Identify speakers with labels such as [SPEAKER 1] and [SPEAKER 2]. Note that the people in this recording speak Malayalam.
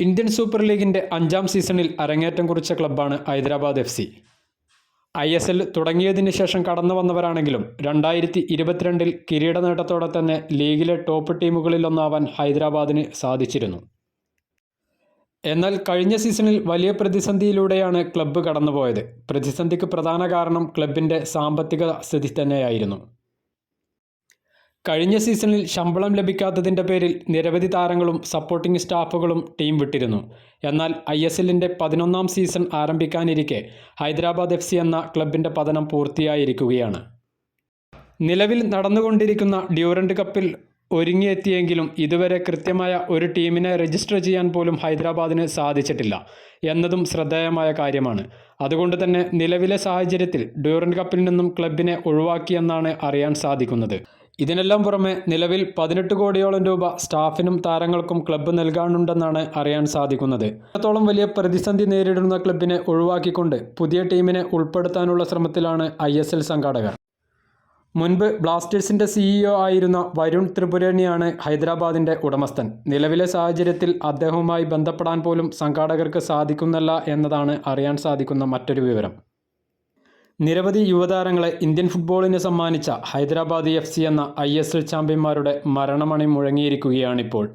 [SPEAKER 1] ഇന്ത്യൻ സൂപ്പർ ലീഗിന്റെ അഞ്ചാം സീസണിൽ അരങ്ങേറ്റം കുറിച്ച ക്ലബ്ബാണ് Hyderabad F C. I S L തുടങ്ങിയതിന് ശേഷം കടന്നു വന്നവരാണെങ്കിലും രണ്ടായിരത്തി ഇരുപത്തിരണ്ടിൽ കിരീട നേട്ടത്തോടെ തന്നെ ലീഗിലെ ടോപ്പ് ടീമുകളിലൊന്നാവാൻ ഹൈദരാബാദിന് സാധിച്ചിരുന്നു. എന്നാൽ കഴിഞ്ഞ സീസണിൽ വലിയ പ്രതിസന്ധിയിലൂടെയാണ് ക്ലബ്ബ് കടന്നുപോയത്. പ്രതിസന്ധിക്ക് പ്രധാന കാരണം ക്ലബിന്റെ സാമ്പത്തിക സ്ഥിതി തന്നെയായിരുന്നു. കഴിഞ്ഞ സീസണിൽ ശമ്പളം ലഭിക്കാത്തതിന്റെ പേരിൽ നിരവധി താരങ്ങളും സപ്പോർട്ടിംഗ് സ്റ്റാഫുകളും ടീം വിട്ടിരുന്നു. എന്നാൽ ഐ എസ് എല്ലിന്റെ പതിനൊന്നാം സീസൺ ആരംഭിക്കാനിരിക്കെ ഹൈദരാബാദ് എഫ് എന്ന ക്ലബിന്റെ പതനം പൂർത്തിയായിരിക്കുകയാണ്. നിലവിൽ നടന്നുകൊണ്ടിരിക്കുന്ന ഡ്യൂറൻഡ് കപ്പിൽ ഒരുങ്ങിയെത്തിയെങ്കിലും ഇതുവരെ കൃത്യമായ ഒരു ടീമിനെ രജിസ്റ്റർ ചെയ്യാൻ പോലും ഹൈദരാബാദിന് സാധിച്ചിട്ടില്ല എന്നതും ശ്രദ്ധേയമായ കാര്യമാണ്. അതുകൊണ്ട് തന്നെ നിലവിലെ സാഹചര്യത്തിൽ ഡ്യൂറൻഡ് കപ്പിൽ നിന്നും ക്ലബിനെ ഒഴിവാക്കിയെന്നാണ് അറിയാൻ സാധിക്കുന്നത്. ഇതിനെല്ലാം പുറമെ നിലവിൽ പതിനെട്ട് കോടിയോളം രൂപ സ്റ്റാഫിനും താരങ്ങൾക്കും ക്ലബ്ബ് നൽകാനുണ്ടെന്നാണ് അറിയാൻ സാധിക്കുന്നത്. അത്രത്തോളം വലിയ പ്രതിസന്ധി നേരിടുന്ന ക്ലബിനെ ഒഴിവാക്കിക്കൊണ്ട് പുതിയ ടീമിനെ ഉൾപ്പെടുത്താനുള്ള ശ്രമത്തിലാണ് ഐ എസ് എൽ സംഘാടകർ. മുൻപ് ബ്ലാസ്റ്റേഴ്സിന്റെ സിഇഒ ആയിരുന്ന വരുൺ ത്രിപുരണിയാണ് ഹൈദരാബാദിന്റെ ഉടമസ്ഥൻ. നിലവിലെ സാഹചര്യത്തിൽ അദ്ദേഹവുമായി ബന്ധപ്പെടാൻ പോലും സംഘാടകർക്ക് സാധിക്കുന്നില്ല എന്നതാണ് അറിയാൻ സാധിക്കുന്ന മറ്റൊരു വിവരം. നിരവധി യുവതാരങ്ങളെ ഇന്ത്യൻ ഫുട്ബോളിന് സമ്മാനിച്ച ഹൈദരാബാദ് എഫ് എന്ന ഐ ചാമ്പ്യന്മാരുടെ മരണമണി മുഴങ്ങിയിരിക്കുകയാണിപ്പോൾ.